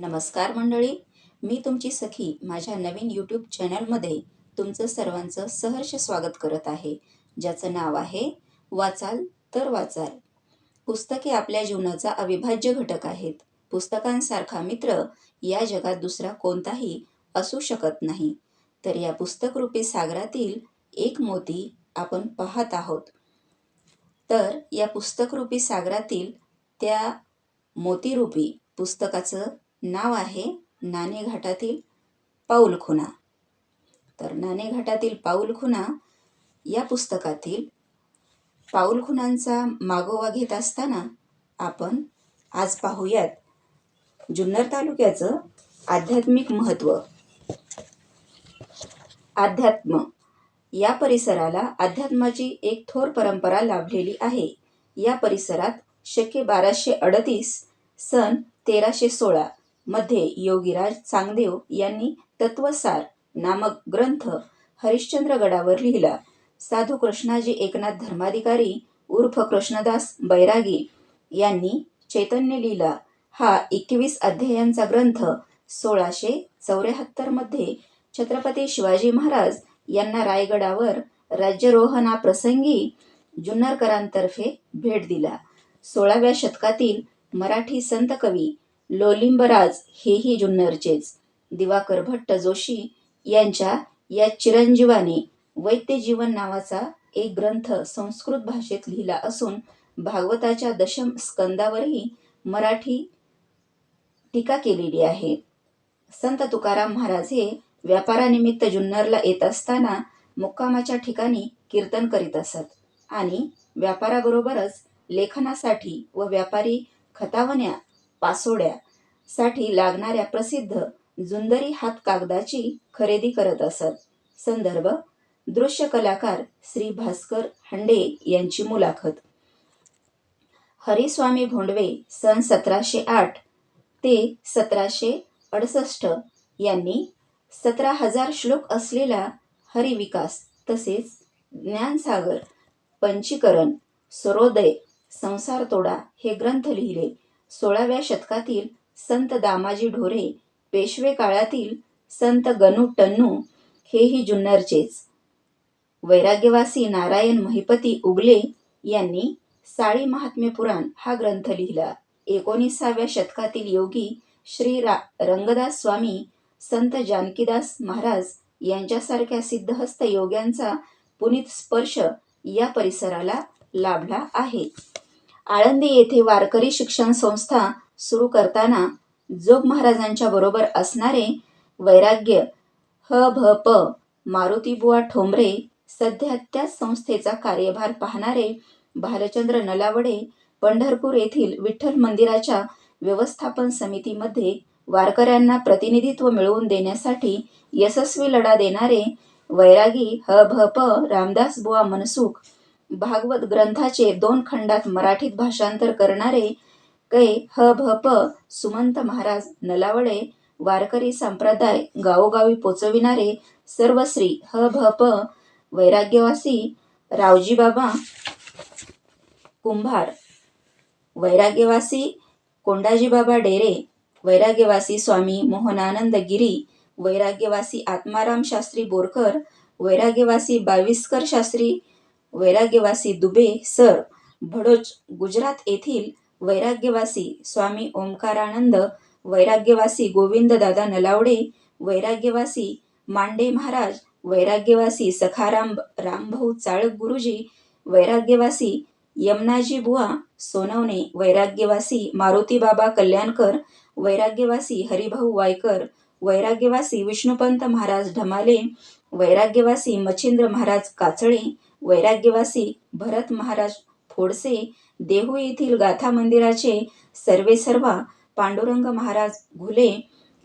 नमस्कार मंडळी मी तुमची सखी माझ्या नवीन यूट्यूब चॅनलमध्ये तुमचं सर्वांचं सहर्ष स्वागत करत आहे. ज्याचं नाव आहे वाचाल तर वाचाल. पुस्तके आपल्या जीवनाचा अविभाज्य घटक आहेत. पुस्तकांसारखा मित्र या जगात दुसरा कोणताही असू शकत नाही. तर या पुस्तकरूपी सागरातील एक मोती आपण पाहत आहोत. तर या पुस्तकरूपी सागरातील त्या मोतीरूपी पुस्तकाचं नाव आहे नाणेघाटातील पाऊलखुणा तर नाणेघाटातील पाऊलखुणा या पुस्तकातील पाऊलखुणांचा मागोवा घेत असताना आपण आज पाहूयात जुन्नर तालुक्याचं आध्यात्मिक महत्त्व. अध्यात्म या परिसराला अध्यात्माची एक थोर परंपरा लाभलेली आहे. या परिसरात शके बाराशे अडतीस सन तेराशे सोळा मध्ये योगीराज चांगदेव यांनी तत्वसार नामक ग्रंथ हरिश्चंद्रगडावर लिहिला. साधू कृष्णाजी एकनाथ धर्माधिकारी उर्फ कृष्णदास बैरागी यांनी चैतन्य लिहिला. हा एकवीस अध्यायांचा ग्रंथ सोळाशे चौऱ्याहत्तरमध्ये छत्रपती शिवाजी महाराज यांना रायगडावर राज्यरोहणाप्रसंगी जुन्नरकरांतर्फे भेट दिला. सोळाव्या शतकातील मराठी संत कवी लोलिंबराज हेही जुन्नरचेच. दिवाकर भट्ट जोशी यांच्या या चिरंजीवाने वैद्यजीवन नावाचा एक ग्रंथ संस्कृत भाषेत लिहिला असून भागवताच्या दशम स्कंदावरही मराठी टीका केलेली आहे. संत तुकाराम महाराज हे व्यापारानिमित्त जुन्नरला येत असताना मुक्कामाच्या ठिकाणी कीर्तन करीत असत आणि व्यापाराबरोबरच लेखनासाठी व व्यापारी खतावण्या पासोड्यासाठी लागणाऱ्या प्रसिद्ध जुंदरी हात कागदाची खरेदी करत असत. संदर्भ दृश्य कलाकार श्री भास्कर हंडे यांची मुलाखत. हरिस्वामी भोंडवे सन सतराशे आठ ते सतराशे अडसष्ट यांनी सतरा हजार श्लोक असलेला हरिविकास तसेच ज्ञानसागर पंचीकरण सरोदय संसार तोडा हे ग्रंथ लिहिले. सोळाव्या शतकातील संत दामाजी ढोरे पेशवे काळातील संत गणू टन्नू हेही जुन्नरचेच. वैराग्यवासी नारायण महिपती उगले यांनी साळी महात्म्य पुराण हा ग्रंथ लिहिला. एकोणीसाव्या शतकातील योगी श्री रा रंगदास स्वामी संत जानकीदास महाराज यांच्यासारख्या सिद्धहस्त योग्यांचा पुनित स्पर्श या परिसराला लाभला आहे. आळंदी येथे वारकरी शिक्षण संस्था सुरू करताना जोग महाराजांच्या बरोबर असणारे वैराग्य ह भ प मारुतीबुवा ठोंबरे सध्या त्याच संस्थेचा कार्यभार पाहणारे भालचंद्र नलावडे पंढरपूर येथील विठ्ठल मंदिराच्या व्यवस्थापन समितीमध्ये वारकऱ्यांना प्रतिनिधित्व मिळवून देण्यासाठी यशस्वी लढा देणारे वैरागी ह भ प रामदास बुवा मनसुख भागवत ग्रंथाचे दोन खंडात मराठीत भाषांतर करणारे कै ह भ प सुमंत महाराज नलावडे वारकरी संप्रदाय गावोगावी पोचविणारे सर्वश्री ह भ प वैराग्यवासी रावजीबाबा कुंभार वैराग्यवासी कोंडाजीबाबा डेरे वैराग्यवासी स्वामी मोहनानंद गिरी वैराग्यवासी आत्माराम शास्त्री बोरकर वैराग्यवासी बाविस्कर शास्त्री वैराग्यवासी दुबे सर भडोच गुजरात येथील वैराग्यवासी स्वामी ओंकारानंद वैराग्यवासी गोविंददादा नलावडे वैराग्यवासी मांडे महाराज वैराग्यवासी सखाराम रामभाऊ चाळक गुरुजी वैराग्यवासी यमनाजी बुवा सोनवणे वैराग्यवासी मारुतीबाबा कल्याणकर वैराग्यवासी हरिभाऊ वायकर वैराग्यवासी विष्णुपंत महाराज ढमाले वैराग्यवासी मच्छिंद्र महाराज काचळे वैराग्यवासी भरत महाराज फोडसे देहू येथील गाथा मंदिराचे सर्वेसर्वा पांडुरंग महाराज घुले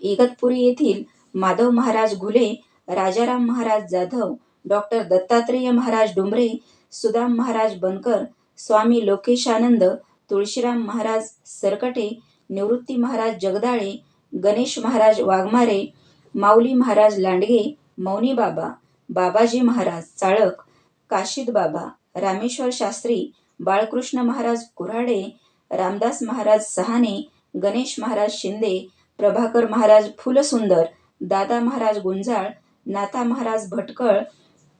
इगतपुरी येथील माधव महाराज घुले राजाराम महाराज जाधव डॉक्टर दत्तात्रेय महाराज डुमरे सुदाम महाराज बनकर स्वामी लोकेशानंद तुळशीराम महाराज सरकटे निवृत्ती महाराज जगदाळे गणेश महाराज वाघमारे माऊली महाराज लांडगे मौनी बाबा बाबाजी महाराज चाळक काशीद बाबा रामेश्वर शास्त्री बाळकृष्ण महाराज कुऱ्हाडे रामदास महाराज सहाने गणेश महाराज शिंदे प्रभाकर महाराज फुलसुंदर दादा महाराज गुंजाळ नाथा महाराज भटकळ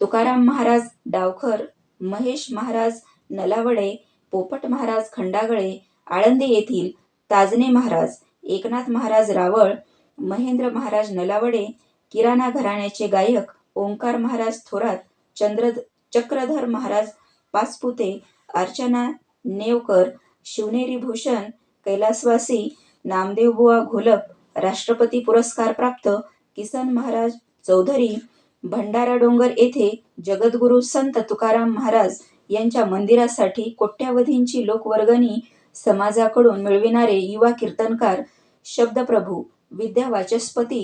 तुकाराम महाराज डावखर महेश महाराज नलावडे पोपट महाराज खंडागळे आळंदी येथील ताजने महाराज एकनाथ महाराज रावळ महेंद्र महाराज नलावडे किराणा घराण्याचे गायक ओंकार महाराज थोरात चंद्र चक्रधर महाराज पाचपुते अर्चना नेवकर शिवनेरी भूषण कैलासवासी नामदेवबुवा घोलप राष्ट्रपती पुरस्कार प्राप्त किसन महाराज चौधरी भंडारा डोंगर येथे जगद्गुरू संत तुकाराम महाराज यांच्या मंदिरासाठी कोट्यावधींची लोकवर्गणी समाजाकडून मिळविणारे युवा कीर्तनकार शब्दप्रभू विद्या वाचस्पती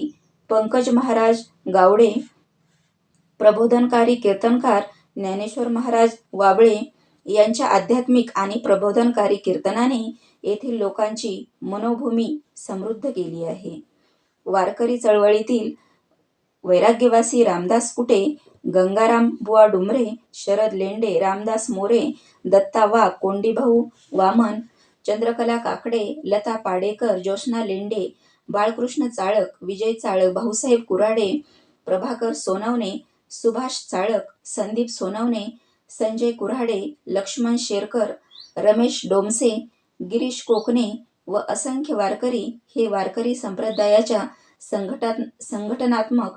पंकज महाराज गावडे प्रबोधनकारी कीर्तनकार ज्ञानेश्वर महाराज वाबळे यांच्या आध्यात्मिक आणि प्रबोधनकारी कीर्तनाने येथील लोकांची मनोभूमी समृद्ध केली आहे. वारकरी चळवळीतील वैराग्यवासी रामदास कुटे गंगाराम बुवा डुमरे शरद लेंडे रामदास मोरे दत्ता वाघ कोंडीभाऊ वामन चंद्रकला काकडे लता पाडेकर ज्योत्स्ना लेंडे बाळकृष्ण चाळक विजय चाळक भाऊसाहेब कुराडे प्रभाकर सोनवणे सुभाष चाळक संदीप सोनवणे संजय कुऱ्हाडे लक्ष्मण शेरकर रमेश डोमसे गिरीश कोकणे व असंख्य वारकरी हे वारकरी संप्रदायाच्या संघटात संघटनात्मक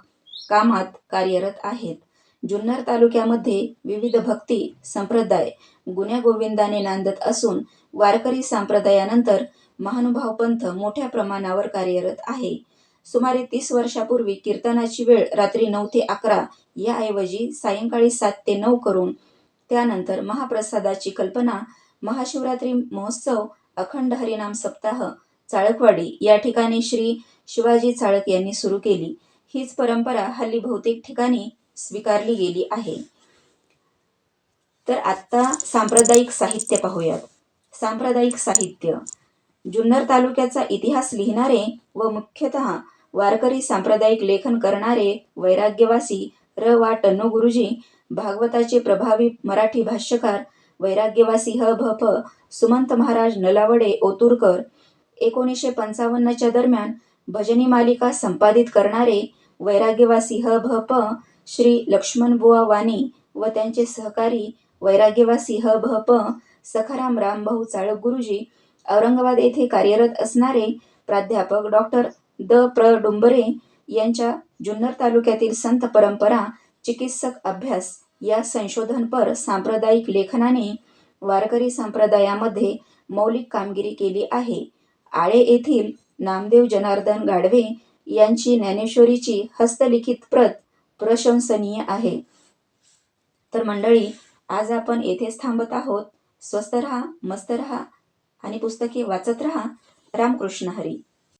कामात कार्यरत आहेत. जुन्नर तालुक्यामध्ये विविध भक्ती संप्रदाय गुण्यागोविंदाने नांदत असून वारकरी संप्रदायानंतर महानुभाव पंथ मोठ्या प्रमाणावर कार्यरत आहे. सुमारे तीस वर्षापूर्वी कीर्तनाची वेळ रात्री नऊ ते अकरा याऐवजी सायंकाळी सात ते नऊ करून त्यानंतर महाप्रसादाची कल्पना महाशिवरात्री महोत्सव अखंड हरिनाम सप्ताह चाळकवाडी या ठिकाणी श्री शिवाजी चाळक यांनी सुरू केली. हीच परंपरा हल्ली बहुतेक ठिकाणी स्वीकारली गेली आहे. तर आत्ता सांप्रदायिक साहित्य पाहूयात. सांप्रदायिक साहित्य. जुन्नर तालुक्याचा इतिहास लिहिणारे व मुख्यतः वारकरी सांप्रदायिक लेखन करणारे वैराग्यवासी र. वा. टनो गुरुजी भागवताचे प्रभावी मराठी भाष्यकार वैराग्यवासी ह. भ. प सुमंत महाराज नलावडे ओतूरकर एकोणीसशे पंचावन्नच्या दरम्यान भजनी मालिका संपादित करणारे वैराग्यवासी ह. भ. प. श्री लक्ष्मणबुवा वाणी व त्यांचे सहकारी वैराग्यवासी ह. भ. प. सखाराम रामभाऊ चाळक गुरुजी औरंगाबाद येथे कार्यरत असणारे प्राध्यापक डॉक्टर द. प्र. डुंबरे यांच्या जुन्नर तालुक्यातील संत परंपरा चिकित्सक अभ्यास या संशोधनपर सांप्रदायिक लेखनाने वारकरी संप्रदायामध्ये मौलिक कामगिरी केली आहे. आळे येथील नामदेव जनार्दन गाडवे यांची ज्ञानेश्वरीची हस्तलिखित प्रत प्रशंसनीय आहे. तर मंडळी आज आपण येथेच थांबत आहोत. स्वस्त रहा मस्त रहा. आणि पुस्तके वाचत रहा. रामकृष्ण हरी.